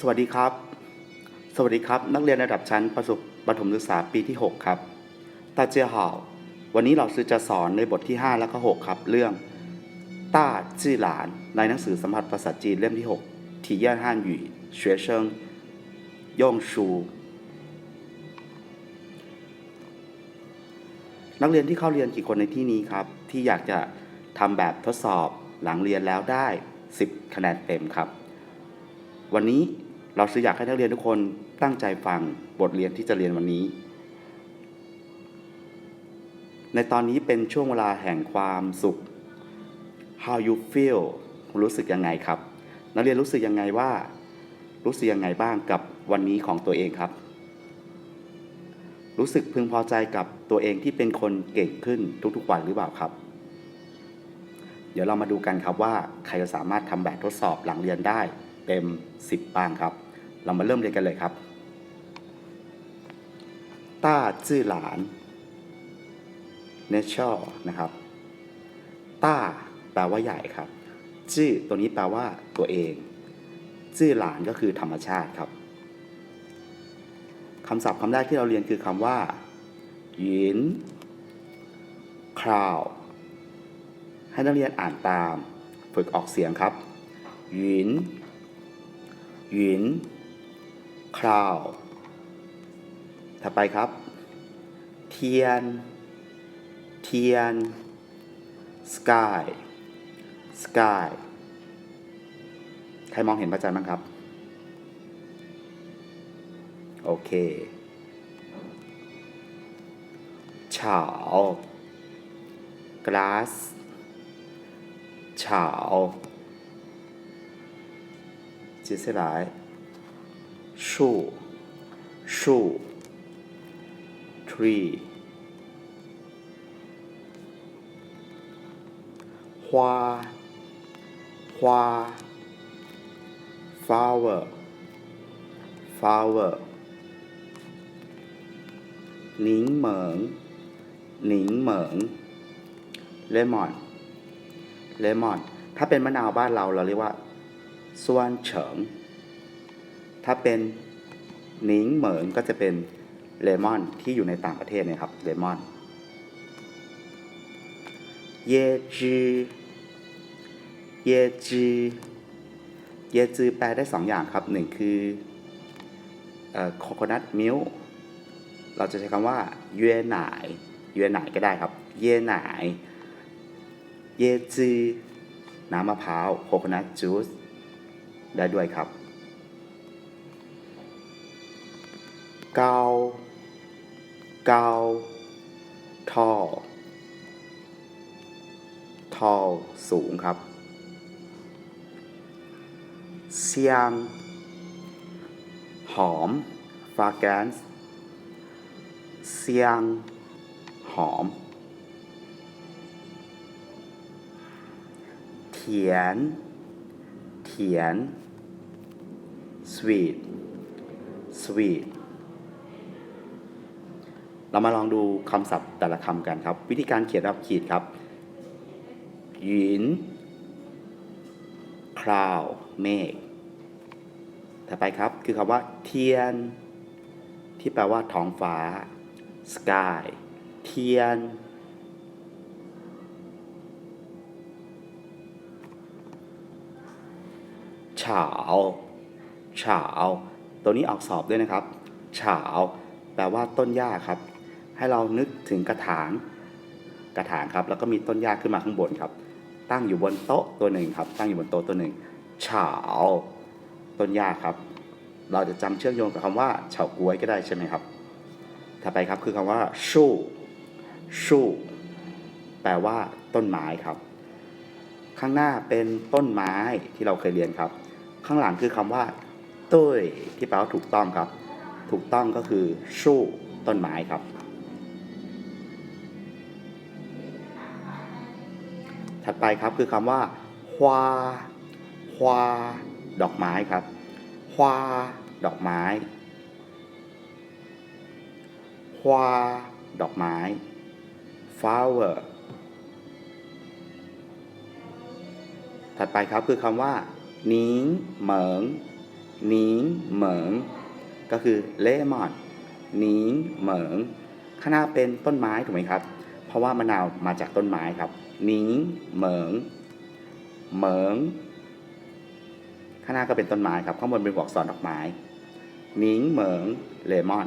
สวัสดีครับ สวัสดีครับ นักเรียนระดับชั้นประสบประถมศึกษาปีที่ 6 ครับตาเจียห่าววันนี้เราซือจะสอนในบทที่ 5 และก็ 6 ครับ เรื่องต้าจี้หลาน ในหนังสือสมผัสภาษาจีนเล่มที่ 6 ที่ย่านฮั่นหยู่เฉวเชิงยองชู นักเรียนที่เข้าเรียนกี่คนในที่นี้ครับ ที่อยากจะทำแบบทดสอบหลังเรียนแล้วได้ 10 คะแนนเต็มครับ วันนี้ เราซื้ออยากให้นักเรียนทุกคนตั้งใจฟังบทเรียนที่จะเรียนวันนี้ ในตอนนี้เป็นช่วงเวลาแห่งความสุข how you feel รู้สึกยังไงครับ นักเรียนรู้สึกยังไงว่า รู้สึกยังไงบ้างกับวันนี้ของตัวเองครับ รู้สึกพึงพอใจกับตัวเองที่เป็นคนเก่งขึ้นทุกๆวันหรือเปล่าครับ เดี๋ยวเรามาดูกันครับว่าใครจะสามารถทำแบบทดสอบหลังเรียนได้เต็ม 10บ้างครับ เรามาเริ่มเรียนกันเลยครับ ต้าจื้อหลาน nature นะครับ ต้าแปลว่าใหญ่ครับ จื้อตัวนี้แปลว่าตัวเอง จื้อหลานก็คือธรรมชาติครับคำศัพท์คำแรกที่เราเรียนคือคำว่าหยินคราว ให้นักเรียนอ่านตาม ฝึกออกเสียงครับหยินหยิน คราวถัดไปครับ เทียน เทียน sky sky ใครมองเห็นพระจันทร์บ้างครับ โอเค เฉา glass เฉา接下来 树树 tree 花花 flower flower หนิงเหมิงหนิงเหมิง lemon lemon ถ้าเป็นมะนาวบ้านเราเราเรียกว่าส่วนเฉิง ถ้าเป็นห นิ้งเหมิงก็จะเป็นเลมอนที่อยู่ในต่างประเทศเนี่ยครับเลมอนเยจือเยจือเยจือแปลได้สองอย่างครับหนึ่งคือโคโคนัทมิลเราจะใช้คำว่าเย่หน่ายเย่หน่ายก็ได้ครับ เย่หน่ายเยจือน้ำมะพร้าวโคโคนัทจูสได้ด้วยครับ เกาเกาทอทอสูงครับเซียง หอมฟาแกนส์เซียง หอม เถียน เถียน sweet sweet เรามาลองดูคำศัพท์แต่ละคำกันครับ วิธีการเขียนแบบขีดครับหยินคราวเมฆต่อไปครับคือคำว่าเทียน ที่แปลว่าท้องฟ้า sky เทียนเฉาเฉาตัวนี้ออกสอบด้วยนะครับเฉาแปลว่าต้นหญ้าครับ ให้เรานึกถึงกระถางกระถางครับ แล้วก็มีต้นหญ้าขึ้นมาข้างบนครับ ตั้งอยู่บนโต๊ะตัวหนึ่งครับ ตั้งอยู่บนโต๊ะตัวหนึ่งเฉาต้นหญ้าครับ เราจะจำเชื่อมโยงกับคำว่าเฉาก๊วยก็ได้ใช่ไหมครับถัดไปครับคือคำว่าชู่ชู่แปลว่า ต้นไม้ครับ ข้างหน้าเป็นต้นไม้ที่เราเคยเรียนครับ ข้างหลังคือคำว่าตุ้ยที่แปลว่าถูกต้องครับ ถูกต้องก็คือชู่ต้นไม้ครับ ถัดไปครับคือคำว่าฮวาฮวาดอกไม้ครับฮวาดอกไม้ฮวาดอกไม้ flower ถัดไปครับคือคำว่านิงเหมิงนิงเหมิงก็คือเลมอนนิงเหมิงข้างหน้าเป็นต้นไม้ถูกไหมครับ เพราะว่ามะนาวมาจากต้นไม้ครับ หนิงเหมิงเหมิงข้างหน้าก็เป็นต้นไม้ครับ ข้างบนเป็นบวกษรดอกไม้หนิงเหมิงเลมอน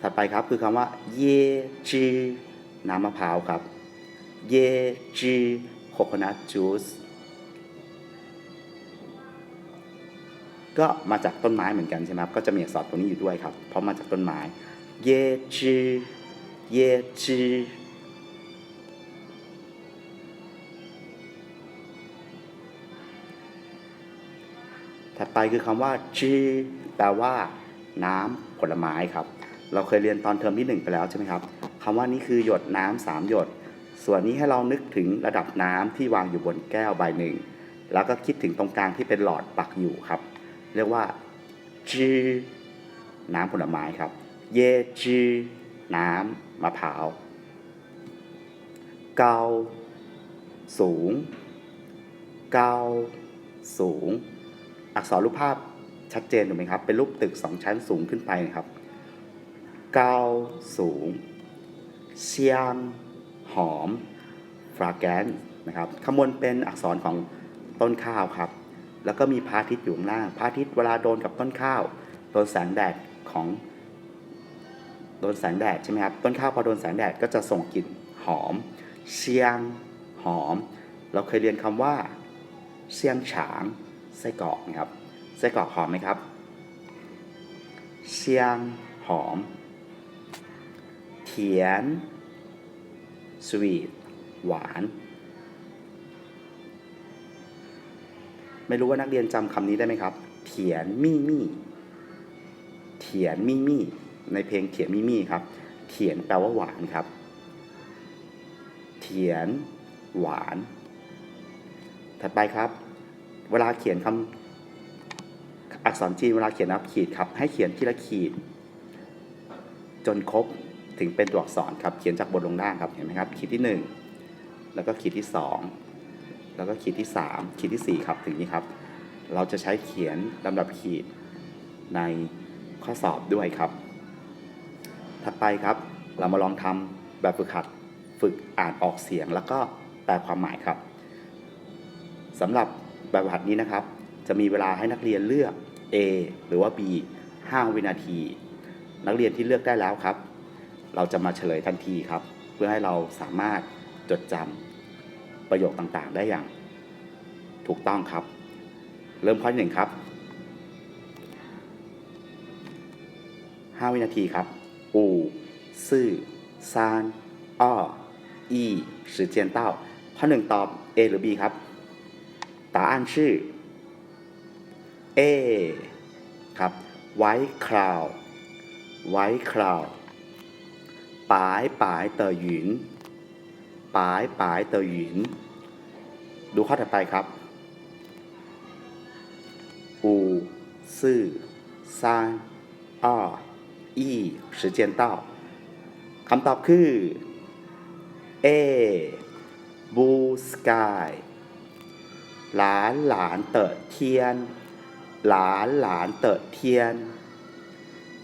ถัดไปครับคือคำว่า เยจือน้ำมะพร้าวครับ เยจือโคโคนัทจูสก็มาจากต้นไม้เหมือนกันใช่ไหมครับ ก็จะมีอักษรตัวนี้อยู่ด้วยครับ เพราะมาจากต้นไม้ เยจื อเยจือถัดไปคือคำว่าจือแปลว่า น้ำผลไม้ครับ เราเคยเรียนตอนเทอมที่หนึ่งไปแล้วใช่ไหมครับคำว่านี่คือหยดน้ำสามหยด ส่วนนี้ให้เรานึกถึงระดับน้ำที่วางอยู่บนแก้วใบหนึ่ง แล้วก็คิดถึงตรงกลางที่เป็นหลอดปักอยู่ครับ เรียกว่าจือน้ำผลไม้ครับ เยจือน้ำ มะพร้าวเกาสูงเกาสูง อักษรรูปภาพชัดเจนถูกไหมครับ เป็นรูปตึกสองชั้นสูงขึ้นไปนะครับเกาสูงเซียงหอมฟราแกนนะครับข้างบนเป็นอักษรของต้นข้าวครับ แล้วก็มีพระอาทิตย์อยู่ข้างล่างพระอาทิตย์เวลาโดนกับต้นข้าวโดนแสงแดดของ โดนแสงแดดใช่ไหมครับต้นข้าวพอโดนแสงแดดก็จะส่งกลิ่นหอม เชียงหอม เราเคยเรียนคำว่าเซียงฉางไส้กรอกนะครับไส้กรอกหอมไหมครับเซียงหอมเถียนสวีทหวาน ไม่รู้ว่านักเรียนจำคำนี้ได้ไหมครับ เถียนมี่มี่เถียนมี่มี่ ในเพลงเถียนมี่มี่ครับเถียนแปลว่าหวานครับเถียนหวาน ถัดไปครับ เวลาเขียนคำอักษรจีนเวลาเขียนนับขีดครับ ให้เขียนทีละขีด จนครบถึงเป็นตัวอักษรครับ เขียนจากบนลงล่างครับเห็นไหมครับ ขีดที่ 1 แล้วก็ขีดที่ 2 แล้วก็ขีดที่ 3 ขีดทีสี่4 ครับถึงนี้ครับ เราจะใช้เขียนลำดับขีดในข้อสอบด้วยครับ ถัดไปครับ เรามาลองทำแบบฝึกหัด ฝึกอ่านออกเสียงแล้วก็แปลความหมายครับสำหรับแบบฝึกหัดนี้นะครับ จะมีเวลาให้นักเรียนเลือก A หรือว่า B 5 วินาที นักเรียนที่เลือกได้แล้วครับ เราจะมาเฉลยทันทีครับ เพื่อให้เราสามารถจดจำประโยคต่างๆ ได้อย่าง ถูกต้องครับ เริ่มข้อที่หนึ่งครับ 5 วินาทีครับ อู่ซื่อซานอ้ออี时间到ข้อหนึ่งตอบ A หรือ B ครับ答案是 A ครับไว้คราว ไว้คราว ปายปายเตอหยินปายปายเตอหยิน ดูข้อถัดไปครับ อู่ซื่อซาน อ้ออี时间到คำตอบคือ A Blue Sky หลานหลานเติดเทียน หลานหลานเติดเทียน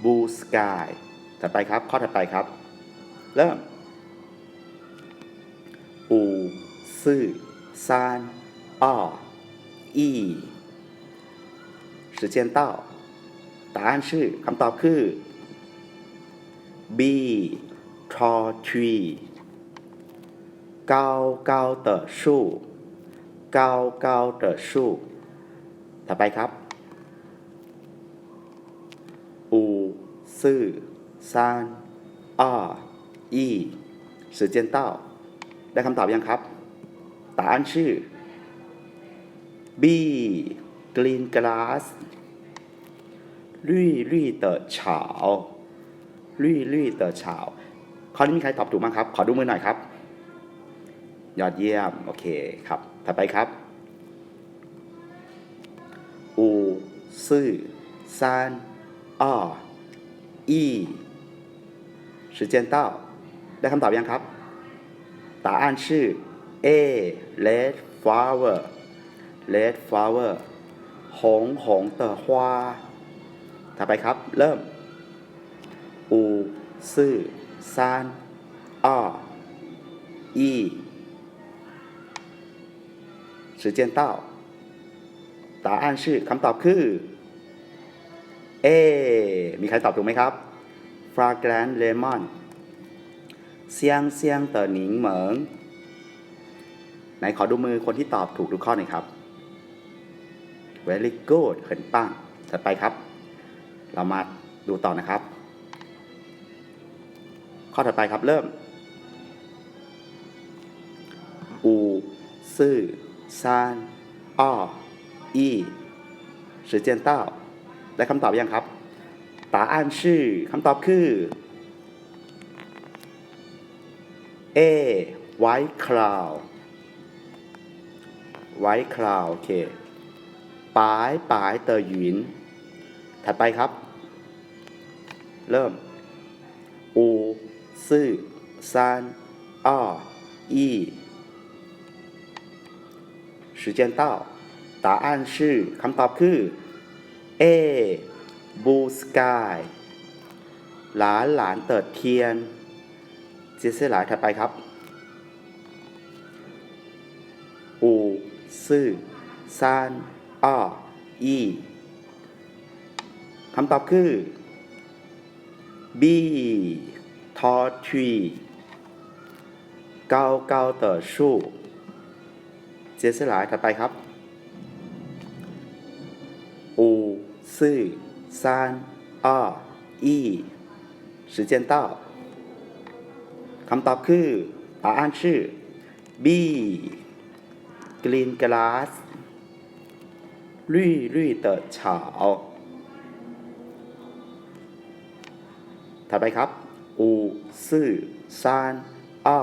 Blue Sky ถัดไปครับ ข้อถัดไปครับ เริ่ม อูซื่อซานอ้ออี时间到答案是คำตอบคือ B tall tree 高高的树高高的树ต่อไปครับ อูซื่อซานอ้ออี时间到ได้คำตอบยังครับ答案是 B green grass 绿绿的草 绿绿的草ข้อนี้มีใครตอบถูกบ้างครับ ขอดูมือหน่อยครับ ยอดเยี่ยม โอเคครับ ถัดไปครับ อูซื่อซานอ้ออี时间到ได้คำตอบยังครับ答案是 A red flower red flower 红红的花ถัดไปครับ เริ่ม อูซื่อซานอ้ออี时间到答案是คำตอบคือ เอ มีใครตอบถูกไหมครับ fragrant lemon 香香的柠檬ไหนขอดูมือคนที่ตอบถูกทุกข้อหน่อยครับ very good เหินป้างถัดไปครับ เรามาดูต่อนะครับ ข้อถัดไปครับเริ่ม อู ซื่อซานอ้ออีสือเจียนเต้า ได้คำตอบอยังครับตาอ่านชื่อคำตอบคือเอไวท์คลาวไวท์คลาวโอเคปายปายเตยหยิน ถัดไปครับ เริ่ม อู ซื่อซานอ้ออี时间到答案是คำตอบคือ A blue sky หลานหลานเติดเทียน接下来ถัดไปครับ อูซื่อซานอ้ออีคำตอบคือ B ทอทรี高高的树接下来ถัดไปครับ อูซื่อซานอ้ออี时间到คำตอบคือ答案是 B green grass 绿绿的草ถัดไปครับ อูซื่อซานอ้อ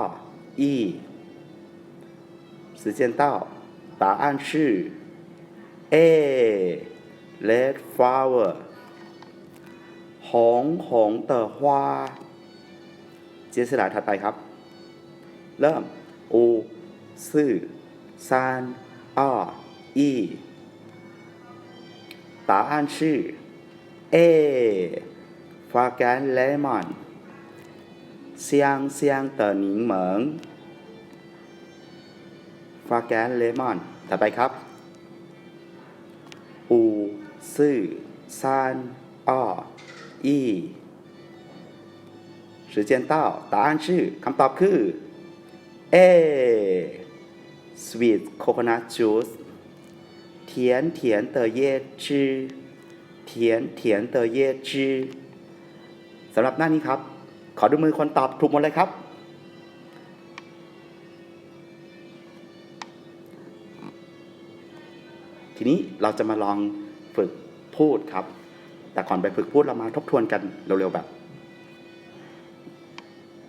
อี时间到答案是 A red flower 红红的花接下来ถัดไปครับ เริ่ม อู ซื่อซานอ้ออี答案是 A 花干 lemon 香香的柠檬花干 lemon ถัดไปครับ อู ซื่อซานอ้ออี时间到答案是คำตอบคือ A sweet coconut juice 甜甜的椰汁甜甜的椰汁สำหรับหน้านี้ครับ ขอดูมือคนตอบถูกหมดเลยครับ ทีนี้เราจะมาลองฝึกพูดครับ แต่ก่อนไปฝึกพูดเรามาทบทวนกันเร็วๆแบบ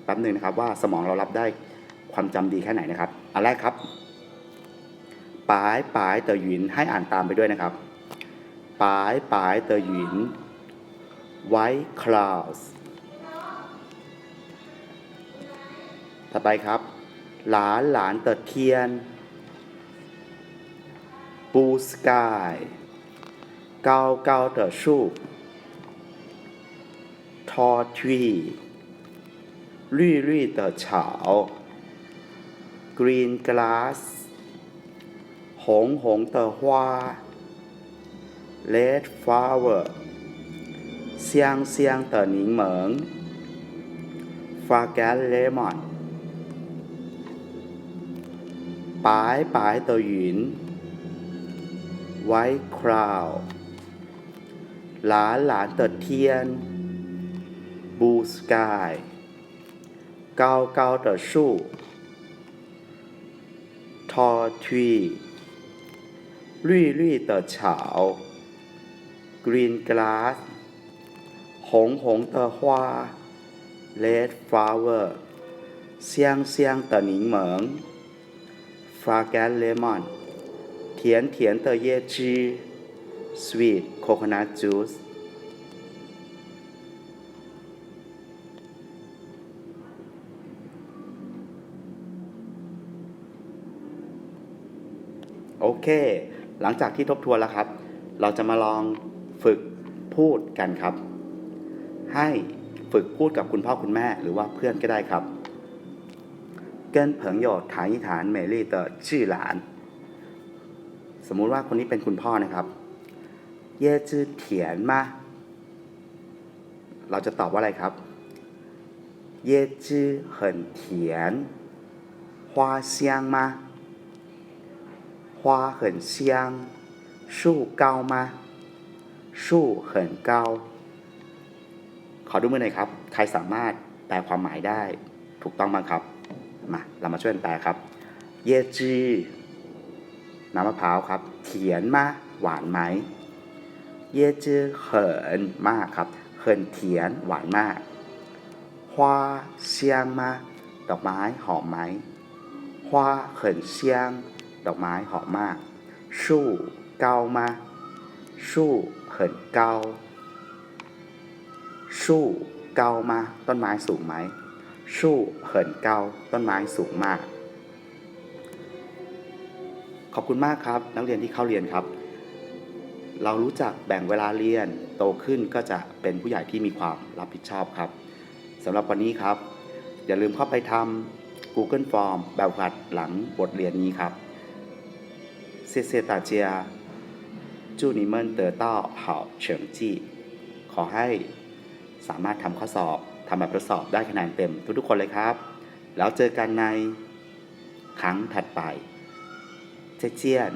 แป๊บหนึ่งนะครับว่าสมองเรารับได้ความจำดีแค่ไหนนะครับอันแรกครับปายปายเตอหยินให้อ่านตามไปด้วยนะครับปายปายเตอหยิน white clouds ต่อไปครับ หลานหลานเติดเทียน บูสกายเกาเกาเติดชูทอทวีลุยลุยเติดเฉากรีนกลาสหงหงเติอฮวาเลดฟลาวเวอร์เซียงเซียงเตอหนิงเหมิงฟาแกนเลมอน ปายปายตัวหยินไว้คราว หลานหลานติดเทียน บูสกายเกาเกาเติดสู้ทอทวีลุยลุยติดเฉากรีนกลาสหงหงตอฮวา red flower เซียงเซียงเตอหนิงเหมิง ฟาแกนเลมอนเทียนเทียนเตเยจีสวีทโคโคนัจูสโอเค หลังจากที่ทบทวนแล้วครับ เราจะมาลองฝึกพูดกันครับ ให้ฝึกพูดกับคุณพ่อคุณแม่หรือว่าเพื่อนก็ได้ครับ 跟朋友谈一谈美丽的自然สมมุติว่าคนนี้เป็นคุณพ่อนะครับเย่จื้อเถียนมาเราจะตอบว่าอะไรครับเย่จื้อ很甜花香吗花很香树高吗树很高ขอดูมือหน่อยครับ ใครสามารถแปลความหมายได้ถูกต้องบ้างครับ มาเรามาช่วยกันแปลครับ เยจีน้ำมะพร้าวครับเขียนมาหวานไหม เยจีเขินมากครับเขินเทียนหวานมากฮวาเซียงมา ดอกไม้หอมไหมฮวาเขินเซียง ดอกไม้หอมมาก สู่เกามา สู่เขินเกาสู่เกามา ต้นไม้สูงไหม ชู้เหินเกาต้นไม้สูงมาก ขอบคุณมากครับ นักเรียนที่เข้าเรียนครับ เรารู้จักแบ่งเวลาเรียนโตขึ้นก็จะเป็นผู้ใหญ่ที่มีความรับผิดชอบครับสำหรับวันนี้ครับ อย่าลืมเข้าไปทำ Google Form แบบหัดหลังบทเรียนนี้ครับเซเซตาเจียจูนิเมินเตอร์ต้าเห่าเฉิงจีขอให้สามารถทำข้อสอบ ทำแบบทดสอบได้คะแนนเต็มทุกๆคนเลยครับ แล้วเจอกันในครั้งถัดไปเจียน